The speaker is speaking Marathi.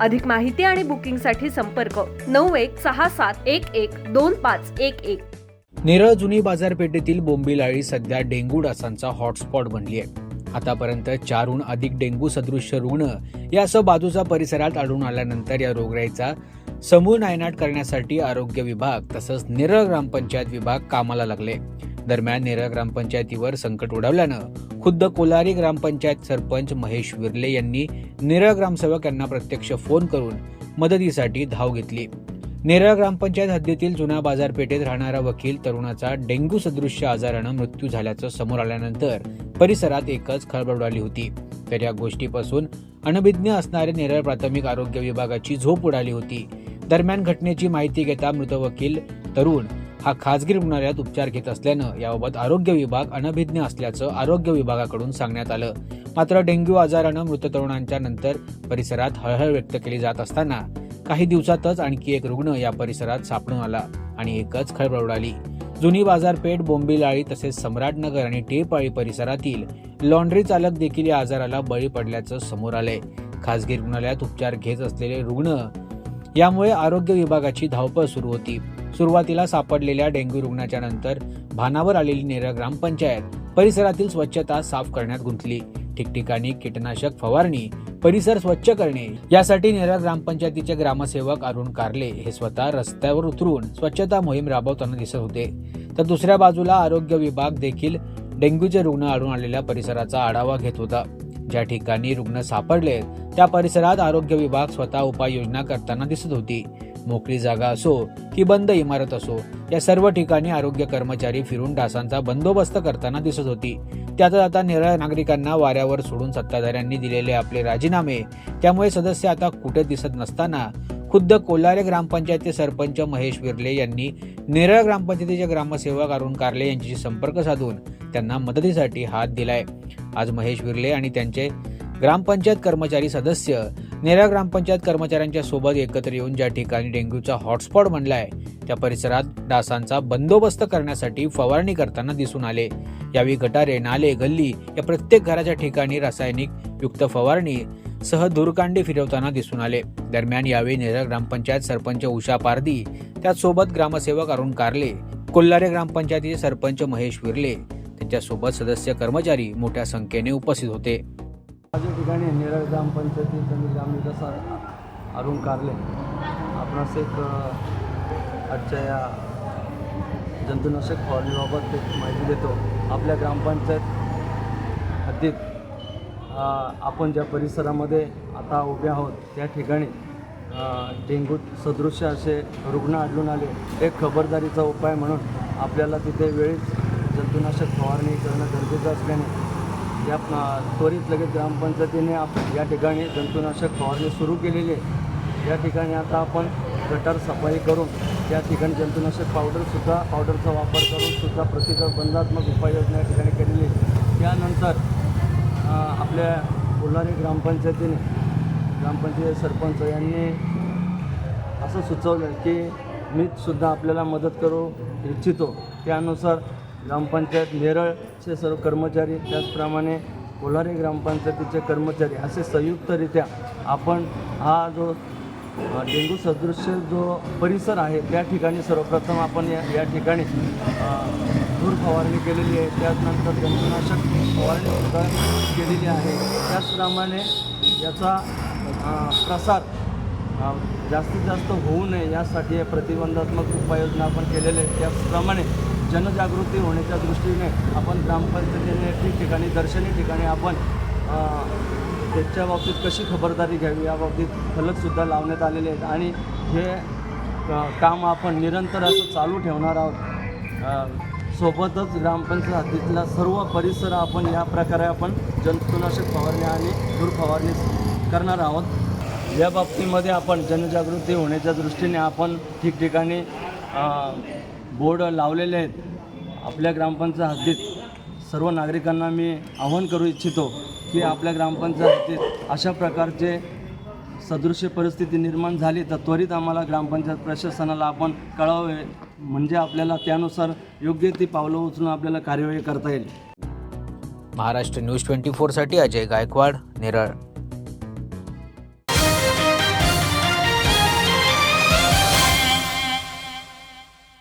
अधिक माहिती आणि बुकिंगसाठी संपर्क नऊ एक सहा सात एक एक दोन पाच एक एक. नेरळ जुनी बाजारपेठेतील बोंबिलाळी सध्या डेंग्यू डासांचा हॉटस्पॉट बनली आहे. आतापर्यंत चारहून अधिक डेंग्यू सदृश्य रुग्ण यासह बाजूच्या परिसरात आढळून आल्यानंतर या रोगराईचा समूळ नायनाट करण्यासाठी आरोग्य विभाग तसंच नेरळ ग्रामपंचायत विभाग कामाला लागले. दरम्यान नेरळ ग्रामपंचायतीवर संकट उडवल्यानं खुद्द कोलारी ग्रामपंचायत सरपंच महेश विर्ले यांनी नेरळ ग्रामसेवक यांना प्रत्यक्ष फोन करून मदतीसाठी धाव घेतली. नेरळ ग्रामपंचायत हद्दीतील जुन्या बाजारपेठेत राहणारा वकील तरुणाचा डेंग्यू सदृश्य आजारानं मृत्यू झाल्याचं समोर आल्यानंतर परिसरात एकच खळबळ उडाली होती. तर या गोष्टीपासून अनभिज्ञ असणारे नेरळ प्राथमिक आरोग्य विभागाची झोप उडाली होती. दरम्यान घटनेची माहिती घेता मृत वकील तरुण हा खासगी रुग्णालयात उपचार घेत असल्यानं याबाबत आरोग्य विभाग अनभिज्ञ असल्याचं आरोग्य विभागाकडून सांगण्यात आलं. मात्र डेंग्यू आजारानं मृत तरुणांच्या नंतर परिसरात हळहळ व्यक्त केली जात असताना काही दिवसातच आणखी एक रुग्ण या परिसरात सापडून आला आणि एकच खळबळ उडाली. जुनी बाजारपेठ बोंबिलाळी तसेच सम्राटनगर आणि टेपाळी परिसरातील लॉन्ड्री चालक देखील या आजाराला बळी पडल्याचं समोर आलंय. खासगी रुग्णालयात उपचार घेत असलेले रुग्ण यामुळे आरोग्य विभागाची धावपळ सुरू होती. सुरुवातीला सापडलेल्या डेंग्यू रुग्णाच्या नंतर भानावर आलेली नेरळ ग्रामपंचायत परिसरातील स्वच्छता साफ करण्यात गुंतली. ठिकठिकाणी कीटनाशक फवारणी परिसर स्वच्छ करणे यासाठी नेरळ ग्रामपंचायतीचे ग्रामसेवक अरुण कारले हे स्वतः रस्त्यावर उतरून स्वच्छता मोहीम राबवताना दिसत होते. तर दुसऱ्या बाजूला आरोग्य विभाग देखील डेंग्यूचे रुग्ण आढळून आलेल्या परिसराचा आढावा घेत होता. ज्या ठिकाणी रुग्ण सापडले त्या परिसरात आरोग्य विभाग स्वतः उपाययोजना करताना दिसत होती. मोकळी जागा असो की बंद इमारत असो या सर्व ठिकाणी आरोग्य कर्मचारी फिरून डासांचा बंदोबस्त करताना दिसत होती. त्यातच आता निरळ नागरिकांना वाऱ्यावर सोडून सत्ताधाऱ्यांनी दिलेले आपले राजीनामे त्यामुळे सदस्य आता कुठे दिसत नसताना खुद्द कोल्हारे ग्रामपंचायतचे सरपंच महेश विर्ले यांनी नेरळ ग्रामपंचायतीचे ग्रामसेवक अरुण कारले यांच्याशी संपर्क साधून त्यांना मदतीसाठी हात दिलाय. आज महेश विर्ले आणि त्यांचे ग्रामपंचायत कर्मचारी सदस्य नेरळ ग्रामपंचायत कर्मचाऱ्यांच्या सोबत एकत्र येऊन ज्या ठिकाणी डेंग्यूचा हॉटस्पॉट बनलाय त्या परिसरात डासांचा बंदोबस्त करण्यासाठी फवारणी करताना दिसून आले. यावेळी गटारे नाले गल्ली या प्रत्येक घराच्या ठिकाणी रासायनिक युक्त फवारणी सह धुरकांडी फिरवताना दिसून आले. दरम्यान यावेळी नेरळ ग्रामपंचायत सरपंच उषा पारदी त्याचसोबत ग्रामसेवक अरुण कारले कोल्हारे ग्रामपंचायतीचे सरपंच महेश विर्ले त्यांच्यासोबत सदस्य कर्मचारी मोठ्या संख्येने उपस्थित होते. माझ्या ठिकाणी निरळ ग्रामपंचायतीत आणि ग्रामविकास आ- अरुण कारले. आपणास एक आजच्या या जंतुनाशक फवारणीबाबत एक माहिती देतो. आपल्या ग्रामपंचायत हद्दीत आपण ज्या परिसरामध्ये आता उभे आहोत त्या ठिकाणी डेंगू सदृश सदृश्य असे रुग्ण आढळून आले. एक खबरदारीचा उपाय म्हणून आपल्याला तिथे वेळीच जंतुनाशक फवारणी करणं गरजेचं असल्याने या त्वरित लगेच ग्रामपंचायतीने आप या ठिकाणी जंतुनाशक फवारणी सुरू केलेली आहे. या ठिकाणी आता आपण गटार सफाई करून त्या ठिकाणी जंतुनाशक पावडरसुद्धा पावडरचा वापर करून सुद्धा प्रतिबंधात्मक उपाययोजना या ठिकाणी केलेली आहे. त्यानंतर आपल्या कोल्हारी ग्रामपंचायतीने ग्रामपंचायत सरपंच यांनी असं सुचवलं की मी सुद्धा आपल्याला मदत करू इच्छितो. त्यानुसार ग्रामपंचायत नेरळचे सर्व कर्मचारी त्याचप्रमाणे कोल्हारी ग्रामपंचायतीचे कर्मचारी असे संयुक्तरित्या आपण हा जो डेंगू डेंग्यू सदृश्य जो परिसर आहे त्या ठिकाणी सर्वप्रथम आपण या या ठिकाणी धूर फवारणी केलेली आहे. त्याचनंतर जंतुनाशक फवारणी सुद्धा केलेली आहे. त्याचप्रमाणे याचा प्रसार जास्तीत जास्त होऊ नये यासाठी प्रतिबंधात्मक उपाययोजना आपण केलेल्या आहेत. त्याचप्रमाणे जनजागृती होण्याच्या दृष्टीने आपण ग्रामपंचायतीने ठिकठिकाणी दर्शनी ठिकाणी आपण त्याच्या बाबतीत कशी खबरदारी घ्यावी या बाबतीत फलकसुद्धा लावण्यात आलेले आहेत. आणि हे काम आपण निरंतर असं चालू ठेवणार आहोत. सोबतच ग्रामपंचायतीतला सर्व परिसर आपण या प्रकारे आपण जंतुनाशक फवारणी आणि धूर फवारणी करणार आहोत. या बाबतीमध्ये आपण जनजागृती होण्याच्या दृष्टीने आपण ठिकठिकाणी बोर्ड लावलेले आहेत. आपल्या ग्रामपंचायत हद्दीत सर्व नागरिकांना मी आवाहन करू इच्छितो की आपल्या ग्रामपंचायत हद्दीत अशा प्रकारचे सदृश्य परिस्थिती निर्माण झाली तर त्वरित आम्हाला ग्रामपंचायत प्रशासनाला आपण कळावे. म्हणजे आपल्याला त्यानुसार योग्य ती पावलं उचलून आपल्याला कार्यवाही करता येईल. महाराष्ट्र न्यूज ट्वेंटी फोरसाठी अजय गायकवाड नेरळ.